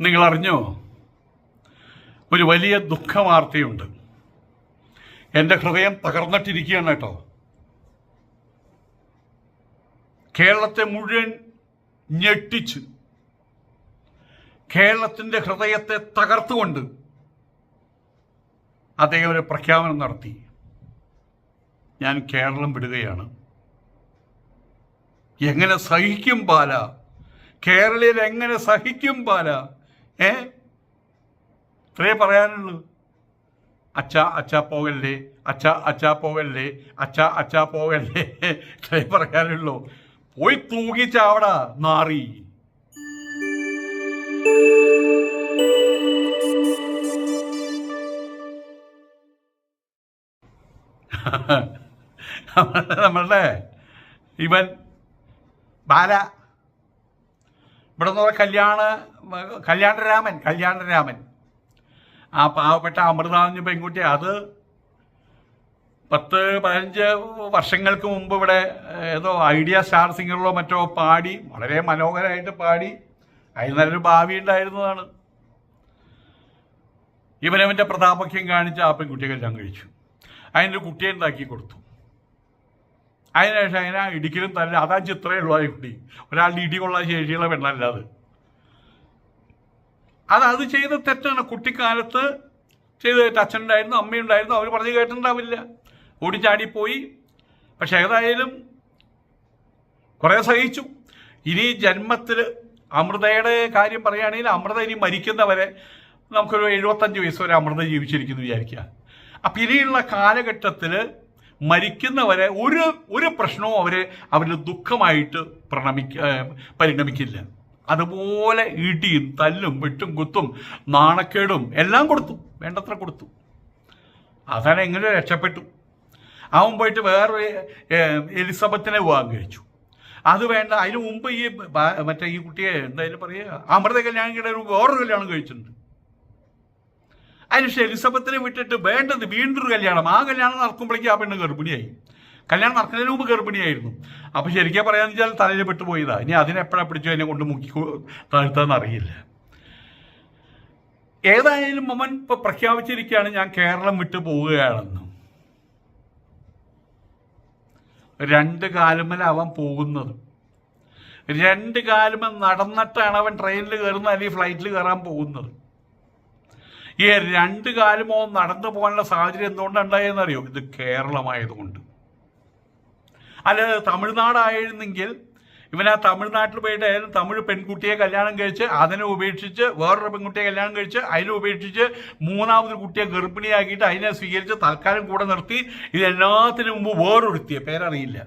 നിങ്ങൾ അറിഞ്ഞോ ഒരു വലിയ ദുഃഖവാർത്തയുണ്ട്. എന്റെ ഹൃദയം തകർന്നിട്ടിരിക്കുകയാണ് കേട്ടോ. കേരളത്തെ മുഴുവൻ ഞെട്ടിച്ച് കേരളത്തിന്റെ ഹൃദയത്തെ തകർത്തുകൊണ്ട് അദ്ദേഹം ഒരു പ്രഖ്യാപനം നടത്തി. ഞാൻ കേരളം വിടുകയാണ്. എങ്ങനെ സഹിക്കും ബാല? കേരളീയർ എങ്ങനെ സഹിക്കും ബാല? ഏ? ഇത്രേ പറയാനുള്ളൂ. അച്ഛ അച്ഛ പോകല്ലേ അച്ഛ അച്ഛ പോകല്ലേ അച്ഛ അച്ഛ പോകല്ലേ ഇത്രേ പറയാനുള്ളൂ. പോയി ചാവടാ നാറി. നമ്മളുടെ ഇവൻ ബാല. ഇവിടെ നിന്ന് കല്യാണ കല്യാണരാമൻ കല്യാണരാമൻ. ആ പാവപ്പെട്ട അമൃതാഞ്ഞ പെൺകുട്ടി അത് പത്ത് പതിനഞ്ച് വർഷങ്ങൾക്ക് മുമ്പ് ഇവിടെ ഏതോ ഐഡിയ സ്റ്റാർ സിംഗറിലോ മറ്റോ പാടി വളരെ മനോഹരമായിട്ട് പാടി അതിന് നല്ലൊരു ഭാവി ഉണ്ടായിരുന്നതാണ്. ഇവനവന്റെ പ്രതാപക്യം കാണിച്ച് ആ പെൺകുട്ടിയെ കല്യാണം കഴിച്ചു. അതിന്റെ കുട്ടിയെ ഉണ്ടാക്കി കൊടുത്തു. അതിനുശേഷം അതിനെ ഇടിക്കലും തല്ല അതാ ചിത്രമേ ഉള്ളൂ ആ കുട്ടി. ഒരാളുടെ ഇടികൊള്ളാൻ ശേഷിയുള്ള പെണ്ണല്ല അത്. അത് അത് ചെയ്ത തെറ്റാണ്. കുട്ടിക്കാലത്ത് ചെയ്ത തെറ്റ്. അച്ഛനുണ്ടായിരുന്നു അമ്മയുണ്ടായിരുന്നു അവർ പറഞ്ഞ് കേട്ടിട്ടുണ്ടാവില്ല. ഓടിച്ചാടിപ്പോയി. പക്ഷെ ഏതായാലും കുറേ സഹിച്ചു. ഇനി ജന്മത്തിൽ അമൃതയുടെ കാര്യം പറയുകയാണെങ്കിൽ അമൃത ഇനി മരിക്കുന്നവരെ നമുക്കൊരു എഴുപത്തഞ്ച് വയസ്സ് വരെ അമൃത ജീവിച്ചിരിക്കുന്നു വിചാരിക്കുക. അപ്പം ഇനിയുള്ള കാലഘട്ടത്തിൽ മരിക്കുന്നവരെ ഒരു ഒരു പ്രശ്നവും അവരെ അവരുടെ ദുഃഖമായിട്ട് പ്രണമിക്ക പരിണമിക്കില്ല. അതുപോലെ ഇടിയും തല്ലും വെട്ടും കുത്തും നാണക്കേടും എല്ലാം കൊടുത്തു. വേണ്ടത്ര കൊടുത്തു. അതാണ് എങ്ങനെ രക്ഷപ്പെട്ടു. അവൻ പോയിട്ട് വേറെ എലിസബത്തിനെ വിവാഹം കഴിച്ചു. അത് വേണ്ട അതിന് മുമ്പ് ഈ മറ്റേ ഈ കുട്ടിയെ എന്തായാലും പറയുക അമൃത കല്യാണം ഒരു വേറൊരു കല്യാണം കഴിച്ചിട്ടുണ്ട്. അതിനുശേഷം എലിസബത്തിനെ വിട്ടിട്ട് വേണ്ടത് വീണ്ടും ഒരു കല്യാണം. ആ കല്യാണം നടക്കുമ്പോഴേക്കും ആ പെണ്ണ് ഗർഭിണിയായി. കല്യാണം നടക്കുന്നതിന് മുമ്പ് ഗർഭിണിയായിരുന്നു. അപ്പോൾ ശരിക്കും പറയാന്ന് വെച്ചാൽ തലയിൽ പെട്ടു പോയതാ ഇനി അതിനെപ്പോഴാ പിടിച്ചു അതിനെ കൊണ്ട് മുക്കി താഴ്ത്താന്ന് അറിയില്ല. ഏതായാലും മമ്മൻ ഇപ്പൊ പ്രഖ്യാപിച്ചിരിക്കുകയാണ് ഞാൻ കേരളം വിട്ടു പോവുകയാണെന്ന്. രണ്ട് കാലുമല അവൻ പോകുന്നത്. രണ്ട് കാലുമ നടന്നിട്ടാണ് അവൻ ട്രെയിനിൽ കയറുന്നത് അല്ലെങ്കിൽ ഫ്ലൈറ്റിൽ കയറാൻ പോകുന്നത്. ഈ രണ്ട് കാലമോ നടന്നു പോകാനുള്ള സാഹചര്യം എന്തുകൊണ്ടുണ്ടായെന്നറിയോ ഇത് കേരളമായതുകൊണ്ട്. അല്ലാതെ തമിഴ്നാടായിരുന്നെങ്കിൽ ഇവൻ ആ തമിഴ്നാട്ടിൽ പോയിട്ട് തമിഴ് പെൺകുട്ടിയെ കല്യാണം കഴിച്ച് അതിനെ ഉപേക്ഷിച്ച് വേറൊരു പെൺകുട്ടിയെ കല്യാണം കഴിച്ച് അതിനെ ഉപേക്ഷിച്ച് മൂന്നാമത് കുട്ടിയെ ഗർഭിണിയാക്കിയിട്ട് അതിനെ സ്വീകരിച്ച് തൽക്കാലം കൂടെ നിർത്തി ഇതെല്ലാത്തിനും മുമ്പ് വേറൊരുത്തിയ. പേരറിയില്ല.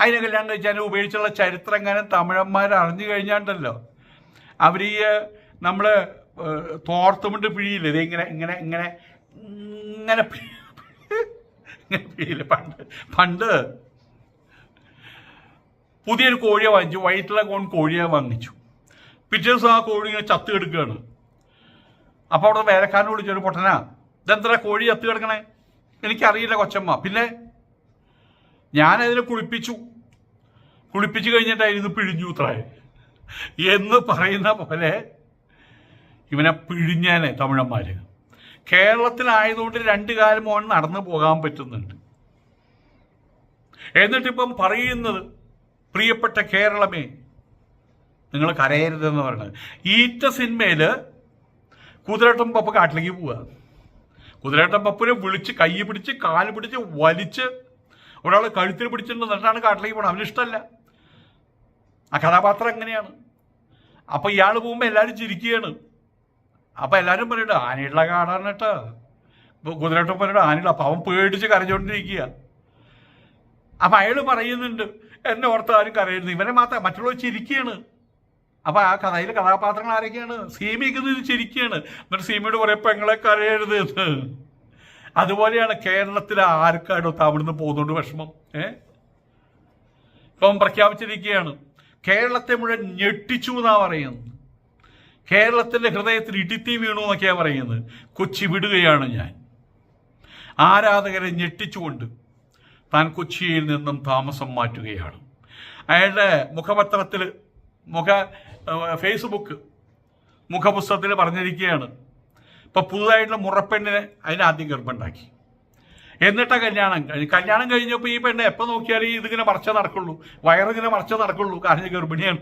അതിനെ കല്യാണം കഴിച്ച് അതിനെ ഉപേക്ഷിച്ചുള്ള ചരിത്രം എങ്ങനെ തമിഴന്മാർ അറിഞ്ഞു കഴിഞ്ഞാണ്ടല്ലോ. അവർ ഈ നമ്മൾ തോർത്തുമുണ്ട് പിഴിയില്ല. ഇത് ഇങ്ങനെ ഇങ്ങനെ ഇങ്ങനെ ഇങ്ങനെ പിഴിയില്ല. പണ്ട് പണ്ട് പുതിയൊരു കോഴിയെ വാങ്ങിച്ചു. വൈറ്റിലെ കോൺ കോഴിയെ വാങ്ങിച്ചു. പിറ്റേ ദിവസം ആ കോഴി ഇങ്ങനെ ചത്ത് കിടക്കുകയാണ്. അപ്പോൾ അവിടെ വേലക്കാരനെ വിളിച്ചൊരു പൊട്ടനാ ഇതെന്താ കോഴി ചത്ത് കിടക്കണേ? എനിക്കറിയില്ല കൊച്ചമ്മ. പിന്നെ ഞാനതിനെ കുളിപ്പിച്ചു. കുളിപ്പിച്ചു കഴിഞ്ഞിട്ടായിരുന്നു പിഴിഞ്ഞു ഇത്രേ എന്ന് പറയുന്ന പോലെ ഇവനെ പിഴിഞ്ഞേനെ തമിഴന്മാര്. കേരളത്തിലായതുകൊണ്ട് രണ്ട് കാലം മോൻ നടന്നു പോകാൻ പറ്റുന്നുണ്ട്. എന്നിട്ടിപ്പം പറയുന്നത് പ്രിയപ്പെട്ട കേരളമേ നിങ്ങൾ കരയരുതെന്ന് പറയുന്നത് ഈറ്റ സിനിമയിൽ കുതിരട്ടം പപ്പ കാട്ടിലേക്ക് പോവുക കുതിരട്ടം പപ്പനെ വിളിച്ച് കൈ പിടിച്ച് കാൽ പിടിച്ച് വലിച്ച് ഒരാൾ കഴുത്തിൽ പിടിച്ചിട്ട് എന്നിട്ടാണ് കാട്ടിലേക്ക് പോകണം അവനിഷ്ടമല്ല ആ കഥാപാത്രം എങ്ങനെയാണ്? അപ്പോൾ ഇയാൾ പോകുമ്പോൾ എല്ലാവരും ചിരിക്കുകയാണ്. അപ്പൊ എല്ലാവരും പറയണ്ട ആനയുള്ള കാടാണ് കേട്ടോ. കുതിരട്ടം പറയണ്ട ആനയുള്ള അപ്പൊ അവൻ പേടിച്ച് കരഞ്ഞോണ്ടിരിക്കുക അപ്പൊ അയാൾ പറയുന്നുണ്ട് എന്നെ ഓർത്ത് ആരും കരയുന്നു ഇവനെ മാത്രം മറ്റുള്ളവർ ചിരിക്കുകയാണ് അപ്പൊ ആ കഥയിൽ കഥാപാത്രങ്ങൾ ആരൊക്കെയാണ്? സീമയ്ക്കുന്നത് ചിരിക്കുകയാണ് എന്നിട്ട് സീമയോട് പറയാം പെങ്ങളെ കരയരുത്. എന്ന് അതുപോലെയാണ് കേരളത്തിലെ ആർക്കാണോ അവിടുന്ന് പോകുന്നുണ്ട് വിഷമം. ഏ? ഇപ്പം പ്രഖ്യാപിച്ചിരിക്കുകയാണ് കേരളത്തെ മുഴുവൻ ഞെട്ടിച്ചു എന്നാ പറയുന്നത്? കേരളത്തിന്റെ ഹൃദയത്തിൽ ഇടിത്തി വീണു എന്നൊക്കെയാണ് പറയുന്നത്. കൊച്ചി വിടുകയാണ് ഞാൻ. ആരാധകരെ ഞെട്ടിച്ചുകൊണ്ട് താൻ കൊച്ചിയിൽ നിന്നും താമസം മാറ്റുകയാണ്. അയാളുടെ മുഖപത്രത്തിൽ മുഖ ഫേസ്ബുക്ക് മുഖപുസ്തകത്തിൽ പറഞ്ഞിരിക്കുകയാണ്. ഇപ്പൊ പുതുതായിട്ടുള്ള മുറപ്പെണ്ണിനെ അതിന് ആദ്യം ഗർഭമുണ്ടാക്കി. എന്നിട്ടാ കല്യാണം കല്യാണം കഴിഞ്ഞപ്പോൾ ഈ പെണ്ണ് എപ്പോൾ നോക്കിയാലും ഇതിങ്ങനെ മറച്ചേ നടക്കുള്ളൂ. വയറിങ്ങനെ മറച്ചേ നടക്കുള്ളൂ. കാരണം ഗർഭിണിയാണ്.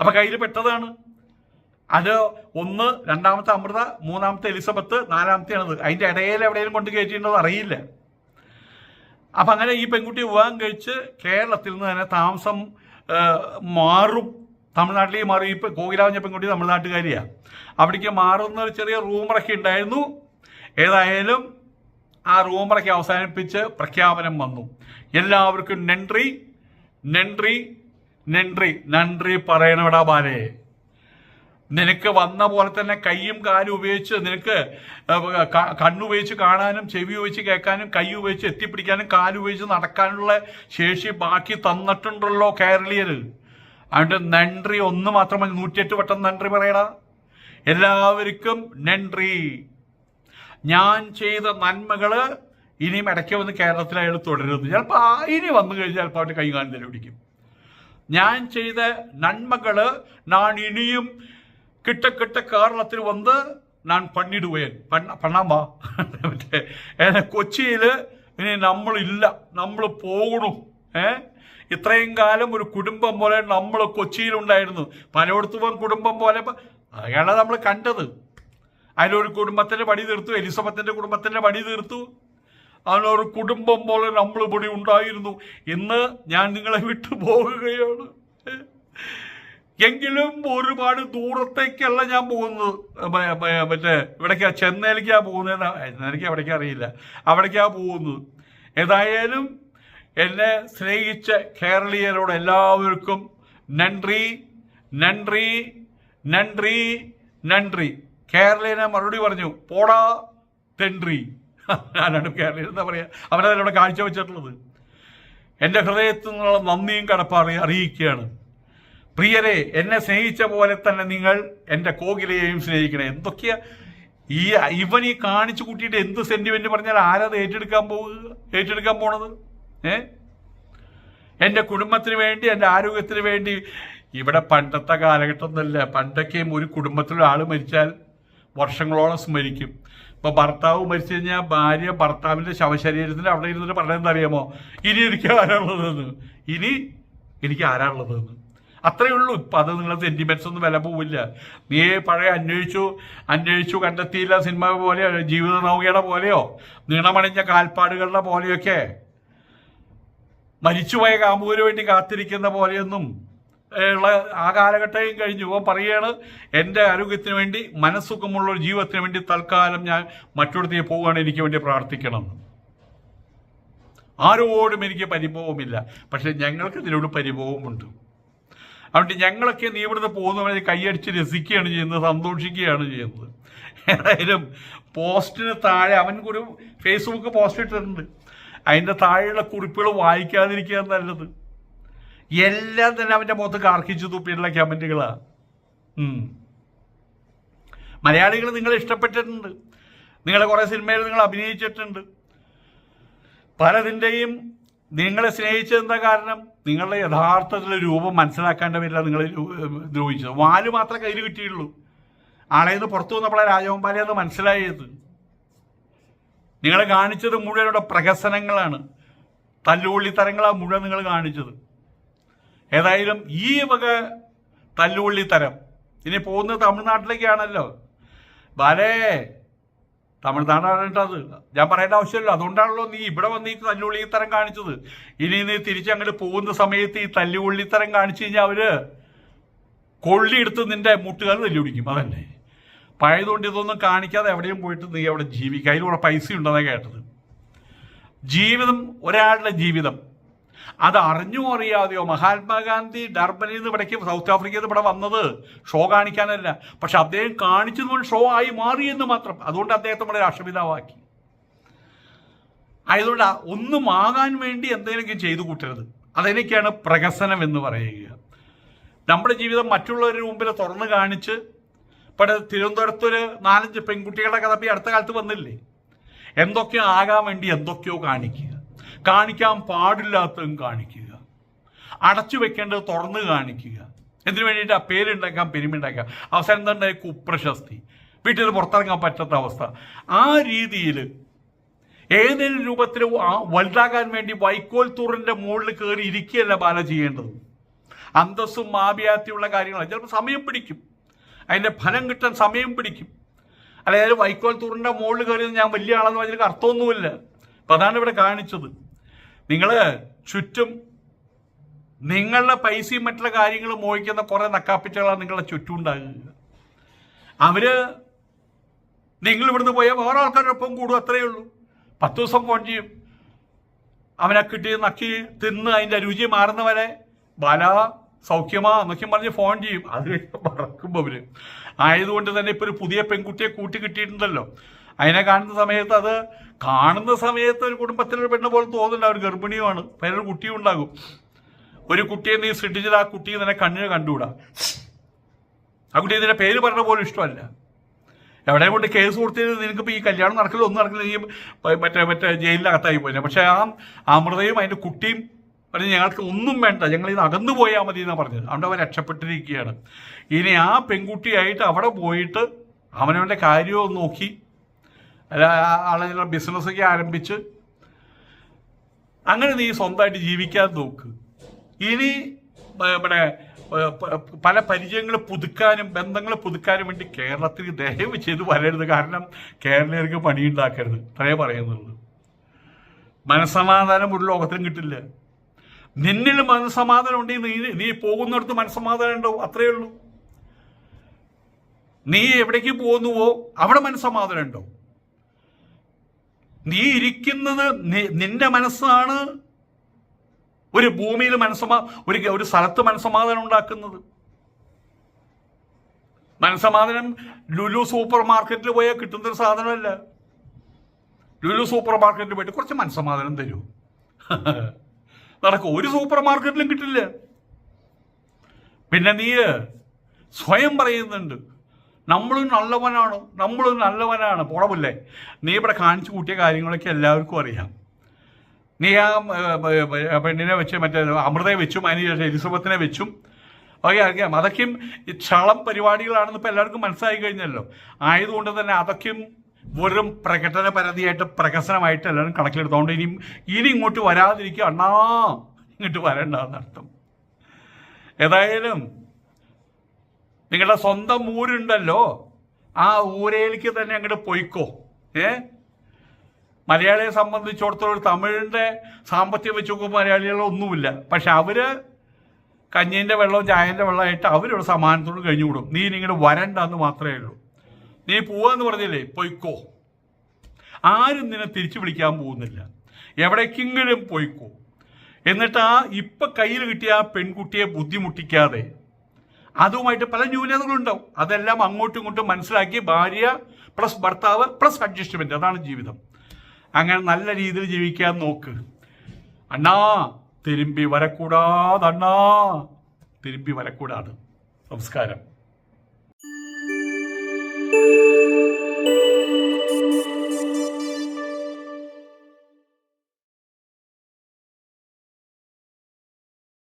അപ്പൊ കയ്യിൽ പെട്ടതാണ്. അത് ഒന്ന് രണ്ടാമത്തെ അമൃത മൂന്നാമത്തെ എലിസബത്ത് നാലാമത്തെയാണത്. അതിന്റെ ഇടയിൽ എവിടെയെങ്കിലും കൊണ്ട് കയറ്റിയിട്ടുണ്ടോ അറിയില്ല. അപ്പം അങ്ങനെ ഈ പെൺകുട്ടി വിവാഹം കഴിച്ച് കേരളത്തിൽ നിന്ന് തന്നെ താമസം മാറും. തമിഴ്നാട്ടിലേക്ക് മാറും. ഇപ്പം കോകിലാവഞ്ഞ പെൺകുട്ടി തമിഴ്നാട്ടുകാരിയാണ് അവിടേക്ക് മാറുന്ന ഒരു ചെറിയ റൂമറൊക്കെ ഉണ്ടായിരുന്നു. ഏതായാലും ആ റൂമറൊക്കെ അവസാനിപ്പിച്ച് പ്രഖ്യാപനം വന്നു. എല്ലാവർക്കും നന്ദി. നന്ദി. നന്ദി. നന്ദി പറയണവിടാ ബാലേ. നിനക്ക് വന്ന പോലെ തന്നെ കൈയും കാലും ഉപയോഗിച്ച് നിനക്ക് കണ്ണുപയോഗിച്ച് കാണാനും ചെവി ഉപയോഗിച്ച് കേൾക്കാനും കൈ ഉപയോഗിച്ച് എത്തിപ്പിടിക്കാനും കാലുപയോഗിച്ച് നടക്കാനുള്ള ശേഷി ബാക്കി തന്നിട്ടുണ്ടല്ലോ കേരളീയർ അതുകൊണ്ട് നന്ദി ഒന്ന് മാത്രമല്ല നൂറ്റിയെട്ട് വട്ടം നന്ദി പറയടാ. എല്ലാവർക്കും നന്ദി ഞാൻ ചെയ്ത നന്മകൾ ഇനിയും ഇടയ്ക്ക് വന്ന് കേരളത്തിൽ അയാൾ തുടരുന്നു. ചിലപ്പോൾ ആ ഇനി വന്നു കഴിഞ്ഞാൽ ചിലപ്പോൾ അവരുടെ കൈകാലം തല പിടിക്കും. ഞാൻ ചെയ്ത നന്മകൾ ഞാൻ ഇനിയും கிட்ட கிட்ட കേരളത്തിൽ വന്ന് ഞാൻ പണിടുവേൻ പണ്ണ പണ്ണാമ്പാ മറ്റേ ഏ, കൊച്ചിയില് ഇനി നമ്മളില്ല നമ്മൾ പോകണു ഏ ഇത്രയും കാലം ഒരു കുടുംബം പോലെ നമ്മൾ കൊച്ചിയിലുണ്ടായിരുന്നു പലയിടത്തും കുടുംബം പോലെ പ- അയാളെ നമ്മൾ കണ്ടത് അതിലൊരു കുടുംബത്തിന്റെ പണി തീർത്തു എലിസബത്തിന്റെ കുടുംബത്തിന്റെ പണി തീർത്തു അതിലൊരു കുടുംബം പോലെ നമ്മൾ ഇവിടെ ഉണ്ടായിരുന്നു ഇന്ന് ഞാൻ നിങ്ങളെ വിട്ടു പോകുകയാണ് എങ്കിലും ഒരുപാട് ദൂരത്തേക്കല്ല ഞാൻ പോകുന്നത്. മറ്റേ ഇവിടേക്കാ ചെന്നൈയിലേക്കാ പോകുന്നത്. ചെന്നൈയിലേക്ക് അവിടേക്ക് അറിയില്ല. അവിടേക്കാ പോകുന്നത്. ഏതായാലും എന്നെ സ്നേഹിച്ച കേരളീയരോട് എല്ലാവർക്കും നൻട്രി നൻട്രി നൻട്രി നൻട്രി കേരളീയനെ മറുപടി പറഞ്ഞു പോടാ തെൻട്രി ഞാനാണ് കേരളീയൻ എന്താ പറയുക അവരതിലൂടെ കാഴ്ചവെച്ചിട്ടുള്ളത് എന്റെ ഹൃദയത്തിൽ നിന്നുള്ള നന്ദിയും കടപ്പാറി അറിയിക്കുകയാണ്. പ്രിയരെ എന്നെ സ്നേഹിച്ച പോലെ തന്നെ നിങ്ങൾ എന്റെ കോകിലയെയും സ്നേഹിക്കണം. എന്തൊക്കെയാ? ഈ ഇവൻ ഈ കാണിച്ചു കൂട്ടിയിട്ട് എന്ത് സെന്റിമെന്റ് പറഞ്ഞാൽ ആരത് ഏറ്റെടുക്കാൻ പോവുക? ഏറ്റെടുക്കാൻ പോണത്? ഏ? എന്റെ കുടുംബത്തിന് വേണ്ടി എന്റെ ആരോഗ്യത്തിന് വേണ്ടി. ഇവിടെ പണ്ടത്തെ കാലഘട്ടം ഒന്നല്ല പണ്ടൊക്കെയും ഒരു കുടുംബത്തിലൊരു ആൾ മരിച്ചാൽ വർഷങ്ങളോളം സ്മരിക്കും. ഇപ്പൊ ഭർത്താവ് മരിച്ചു കഴിഞ്ഞാൽ ഭാര്യ ഭർത്താവിന്റെ ശവശരീരത്തിന് അവിടെ ഇരുന്നിട്ട് അറിയാമോ? ഇനി എനിക്ക് ആരാണുള്ളതെന്ന് ഇനി എനിക്ക് ആരാളുള്ളതെന്ന് അത്രയേ ഉള്ളൂ. ഇപ്പൊ അത് നിങ്ങളെ സെന്റിമെന്റ്സ് ഒന്നും വില പോവില്ല. നീ പഴയ അന്വേഷിച്ചു അന്വേഷിച്ചു കണ്ടെത്തിയില്ല സിനിമ പോലെയോ ജീവിത നൗകയുടെ പോലെയോ നീണമണിഞ്ഞ കാൽപ്പാടുകളുടെ പോലെയൊക്കെ. മരിച്ചുപോയ കാമ്പൂര് വേണ്ടി കാത്തിരിക്കുന്ന പോലെയൊന്നും ഉള്ള ആ കാലഘട്ടം കഴിഞ്ഞു. ഇവൻ പറയുകയാണ് എന്റെ ആരോഗ്യത്തിന് വേണ്ടി മനസ്സുഖമുള്ള ഒരു ജീവിതത്തിന് വേണ്ടി തൽക്കാലം ഞാൻ മറ്റൊരുത്തേ പോവുകയാണ്. എനിക്ക് വേണ്ടി പ്രാർത്ഥിക്കണം. ആരോടും എനിക്ക് പരിഭവമില്ല. പക്ഷെ ഞങ്ങൾക്ക് ഇതിനോട് പരിഭവമുണ്ട്. അതുകൊണ്ട് ഞങ്ങളൊക്കെ നീ ഇവിടുന്ന് പോകുന്നവരെ കൈയടിച്ച് രസിക്കുകയാണ് ചെയ്യുന്നത് സന്തോഷിക്കുകയാണ് ചെയ്യുന്നത്. ഏതായാലും പോസ്റ്റിന് താഴെ അവൻ ഒരു ഫേസ്ബുക്ക് പോസ്റ്റ് ഇട്ടിട്ടുണ്ട്. അതിന്റെ താഴെയുള്ള കുറിപ്പുകൾ വായിക്കാതിരിക്കുക നല്ലത്. എല്ലാം തന്നെ അവന്റെ മുഖത്ത് കാർക്കിച്ചു തുപ്പിയിട്ടുള്ള കമന്റുകളാണ് മലയാളികൾ നിങ്ങളെ ഇഷ്ടപ്പെട്ടിട്ടുണ്ട്. നിങ്ങളെ കുറേ സിനിമയിൽ നിങ്ങൾ അഭിനയിച്ചിട്ടുണ്ട്. പലതിന്റെയും നിങ്ങളെ സ്നേഹിച്ചതെന്താ കാരണം? നിങ്ങളുടെ യഥാർത്ഥത്തിലുള്ള രൂപം മനസ്സിലാക്കാന്റെ പേരില്ല നിങ്ങളെ രു- ദ്രോഹിച്ചത്. വാൽ മാത്രമേ കയ്യിൽ കിട്ടിയുള്ളൂ ആളേന്ന് പുറത്തു വന്നപ്പോഴാണ് രാജഗോപാലെ അത് മനസ്സിലായത്. നിങ്ങളെ കാണിച്ചത് മുഴുവനുള്ള പ്രഹസനങ്ങളാണ്. തരങ്ങളാണ് മുഴുവൻ നിങ്ങൾ കാണിച്ചത്. ഏതായാലും ഈ വക തല്ലുകൊള്ളിത്തരം ഇനി പോകുന്നത് തമിഴ്നാട്ടിലേക്കാണല്ലോ. ബാലേ തമിഴ്നാടാണ് അത് ഞാൻ പറയേണ്ട ആവശ്യമില്ല. അതുകൊണ്ടാണല്ലോ നീ ഇവിടെ വന്ന് ഈ തല്ലുള്ളിത്തരം കാണിച്ചത്. ഇനി നീ തിരിച്ചങ്ങോട്ട് പോകുന്ന സമയത്ത് ഈ തല്ലുള്ളിത്തരം കാണിച്ചു കഴിഞ്ഞാൽ അവർ കൊള്ളിയെടുത്ത് നിന്റെ മുട്ടുകാർ തല്ലുപിടിക്കും. അതന്നെ പഴയതുകൊണ്ട് ഇതൊന്നും കാണിക്കാതെ എവിടെയും പോയിട്ട് നീ അവിടെ ജീവിക്കുക അതിലൂടെ പൈസ ഉണ്ടെന്നാണ് കേട്ടത്. ജീവിതം ഒരാളുടെ ജീവിതം. അത് അറിഞ്ഞോ അറിയാതെയോ മഹാത്മാഗാന്ധി ഡർബനിൽ നിന്ന് ഇവിടേക്ക് സൗത്ത് ആഫ്രിക്കയിൽ നിന്ന് ഇവിടെ വന്നത് ഷോ കാണിക്കാനല്ല. പക്ഷെ അദ്ദേഹം കാണിച്ചതുകൊണ്ട് ഷോ ആയി മാറി എന്ന് മാത്രം. അതുകൊണ്ട് അദ്ദേഹത്തെ നമ്മുടെ രാഷ്ട്രപിതാവാക്കി. ആയതുകൊണ്ട് ആ ഒന്നും ആകാൻ വേണ്ടി എന്തെങ്കിലും ചെയ്തു കൂട്ടരുത്. അതെനിക്കാണ് പ്രകസനം എന്ന് പറയുക. നമ്മുടെ ജീവിതം മറ്റുള്ളവരുടെ മുമ്പിൽ തുറന്നു കാണിച്ച് ഇവിടെ തിരുവനന്തപുരത്തൊരു നാലഞ്ച് പെൺകുട്ടികളുടെ കഥ അടുത്ത കാലത്ത് വന്നില്ലേ? എന്തൊക്കെയോ ആകാൻ വേണ്ടി എന്തൊക്കെയോ കാണിക്കുക. കാണിക്കാൻ പാടില്ലാത്തതും കാണിക്കുക. അടച്ചു വെക്കേണ്ടത് തുറന്ന് കാണിക്കുക. എന്തിനു വേണ്ടിയിട്ട് ആ പേരുണ്ടാക്കാം പെരുമയുണ്ടാക്കാം അവസാനം ഉണ്ടായി കുപ്രശസ്തി? വീട്ടിൽ പുറത്തിറങ്ങാൻ പറ്റാത്ത അവസ്ഥ. ആ രീതിയിൽ ഏതെങ്കിലും രൂപത്തിൽ വലുതാകാൻ വേണ്ടി വൈക്കോൽ തൂറിന്റെ മുകളിൽ കയറി ഇരിക്കുകയല്ല ബാല ചെയ്യേണ്ടത്. അന്തസ്സും മാപിയാത്തിയുള്ള കാര്യങ്ങളാണ്. ചിലപ്പോൾ സമയം പിടിക്കും. അതിന്റെ ഫലം കിട്ടാൻ സമയം പിടിക്കും. അല്ലെങ്കിൽ വൈക്കോൽ തൂറിന്റെ മുകളിൽ കയറി ഞാൻ വലിയ ആളെന്ന് പറഞ്ഞാൽ അർത്ഥമൊന്നുമില്ല. അതാണ് ഇവിടെ കാണിച്ചത്. നിങ്ങൾ ചുറ്റും നിങ്ങളുടെ പൈസയും മറ്റുള്ള കാര്യങ്ങളും മോഹിക്കുന്ന കുറേ നക്കാപ്പിച്ചകളാണ് നിങ്ങളുടെ ചുറ്റും ഉണ്ടാകുക. അവർ നിങ്ങൾ ഇവിടുന്ന് പോയാൽ വേറെ ആൾക്കാരോടൊപ്പം കൂടും അത്രയേ ഉള്ളൂ. പത്ത് ദിവസം ഫോൺ ചെയ്യും. അവനെ കിട്ടി നക്കി തിന്ന് അതിന്റെ രുചി മാറുന്നവരെ ബല സൗഖ്യമാ എന്നൊക്കെ പറഞ്ഞ് ഫോൺ ചെയ്യും. അത് മറക്കുമ്പോൾ മറക്കും അവർ. ആയതുകൊണ്ട് തന്നെ ഇപ്പൊ ഒരു പുതിയ പെൺകുട്ടിയെ കൂട്ടി കിട്ടിയിട്ടുണ്ടല്ലോ. അതിനെ കാണുന്ന സമയത്ത് അത് കാണുന്ന സമയത്ത് ഒരു കുടുംബത്തിലൊരു പെണ്ണ് പോലെ തോന്നുന്നുണ്ട്. ഒരു ഗർഭിണിയുമാണ്. വേറൊരു കുട്ടിയും ഉണ്ടാകും. ഒരു കുട്ടിയെ നീ സൃഷ്ടിച്ചത് ആ കുട്ടിയെ നിന്നെ കണ്ണിന് കണ്ടുകൂടാ? ആ കുട്ടി ഇതിന്റെ പേര് പറഞ്ഞ പോലും ഇഷ്ടമല്ല. എവിടെ കൊണ്ട് കേസ് കൊടുത്തത് നിനക്കിപ്പോൾ ഈ കല്യാണം നടക്കില്ല ഒന്നും നടക്കില്ല നീ മറ്റേ മറ്റേ ജയിലിനകത്തായി പോയി പക്ഷേ ആ അമൃതയും അതിന്റെ കുട്ടിയും പറഞ്ഞു ഞങ്ങൾക്ക് ഒന്നും വേണ്ട ഞങ്ങൾ ഇത് അകന്നു പോയാൽ മതി എന്നാണ് പറഞ്ഞത്. അവിടെ അവൻ രക്ഷപ്പെട്ടിരിക്കുകയാണ്. ഇനി ആ പെൺകുട്ടിയായിട്ട് അവിടെ പോയിട്ട് അവനവന്റെ കാര്യവും നോക്കി. അല്ല ആളെ ബിസിനസ്സൊക്കെ ആരംഭിച്ച് അങ്ങനെ നീ സ്വന്തമായിട്ട് ജീവിക്കാൻ നോക്ക്. ഇനി ഇവിടെ പല പരിചയങ്ങൾ പുതുക്കാനും ബന്ധങ്ങൾ പുതുക്കാനും വേണ്ടി കേരളത്തിൽ ദയവ് ചെയ്ത് വരരുത്. കാരണം കേരളീയർക്ക് പണിയുണ്ടാക്കരുത്. അത്രേ പറയുന്നുള്ളൂ. മനസ്സമാധാനം ഒരു ലോകത്തിനും കിട്ടില്ല. നിന്നിൽ മനസ്സമാധാനം ഉണ്ടെങ്കിൽ നീ നീ പോകുന്നിടത്ത് മനസ്സമാധാനം ഉണ്ടാവും അത്രയേ ഉള്ളൂ. നീ എവിടേക്ക് പോകുന്നുവോ അവിടെ മനസ്സമാധാനം ഉണ്ടാവും നീ ഇരിക്കുന്നത് നിന്റെ മനസ്സാണ്. ഒരു ഭൂമിയിൽ മനസ്സമാ ഒരു ഒരു സ്ഥലത്ത് മനസ്സമാധാനം ഉണ്ടാക്കുന്നത്. മനസ്സമാധാനം ലുലു സൂപ്പർ മാർക്കറ്റിൽ പോയാൽ കിട്ടുന്ന ഒരു സാധനമല്ല. ലുലു സൂപ്പർ മാർക്കറ്റിൽ പോയിട്ട് കുറച്ച് മനസ്സമാധാനം തരൂ. നടക്കും ഒരു സൂപ്പർ മാർക്കറ്റിലും കിട്ടില്ല. പിന്നെ നീ സ്വയം പറയുന്നുണ്ട് നമ്മളും നല്ലവനാണ്? നമ്മളും നല്ലവനാണ്. പോണമില്ലേ? നീ ഇവിടെ കാണിച്ചു കൂട്ടിയ കാര്യങ്ങളൊക്കെ എല്ലാവർക്കും അറിയാം. നീ ആ പെണ്ണിനെ വെച്ച് മറ്റേ അമൃതയെ വെച്ചും അതിന് ശേഷം എലിസബത്തിനെ വെച്ചും ഒക്കെ അറിയാം അതൊക്കെയും ചളം പരിപാടികളാണെന്ന് ഇപ്പം എല്ലാവർക്കും മനസ്സിലായി കഴിഞ്ഞല്ലോ. ആയതുകൊണ്ട് തന്നെ അതൊക്കെയും വെറും പ്രകടന പരതിയായിട്ട് പ്രകസനമായിട്ട് എല്ലാവരും കണക്കിലെടുത്തോണ്ട് ഇനി ഇനി ഇങ്ങോട്ട് വരാതിരിക്കുക. അണ്ണാ ഇങ്ങോട്ട് വരണ്ടെന്നർത്ഥം ഏതായാലും നിങ്ങളുടെ സ്വന്തം ഊരുണ്ടല്ലോ. ആ ഊരയിലേക്ക് തന്നെ അങ്ങോട്ട് പൊയ്ക്കോ. ഏ? മലയാളിയെ സംബന്ധിച്ചിടത്തോളം തമിഴിന്റെ സാമ്പത്തികം വെച്ച് നോക്കുമ്പോൾ മലയാളികളൊന്നുമില്ല. പക്ഷെ അവർ കഞ്ഞീന്റെ വെള്ളവും ചായന്റെ വെള്ളമായിട്ട് അവരോട് സമാനത്തോട് കഴിഞ്ഞു കൂടും. നീ ഇങ്ങനെ വരണ്ടെന്ന് മാത്രമേ ഉള്ളൂ. നീ പോവാന്ന് പറഞ്ഞില്ലേ? പൊയ്ക്കോ. ആരും നിന്നെ തിരിച്ചു വിളിക്കാൻ പോകുന്നില്ല. എവിടേക്കെങ്കിലും പൊയ്ക്കോ. എന്നിട്ട് ആ ഇപ്പം കയ്യിൽ കിട്ടിയ ആ പെൺകുട്ടിയെ ബുദ്ധിമുട്ടിക്കാതെ അതുമായിട്ട് പല ന്യൂനതകളും ഉണ്ടാവും. അതെല്ലാം അങ്ങോട്ടും ഇങ്ങോട്ടും മനസ്സിലാക്കി ഭാര്യ പ്ലസ് ഭർത്താവ് പ്ലസ് അഡ്ജസ്റ്റ്മെന്റ് അതാണ് ജീവിതം. അങ്ങനെ നല്ല രീതിയിൽ ജീവിക്കാൻ നോക്ക്. അണ്ണാ തിരുമ്പി വരക്കൂടാതെ അണ്ണാ. തിരുമ്പി വരക്കൂടാതെ നമസ്കാരം.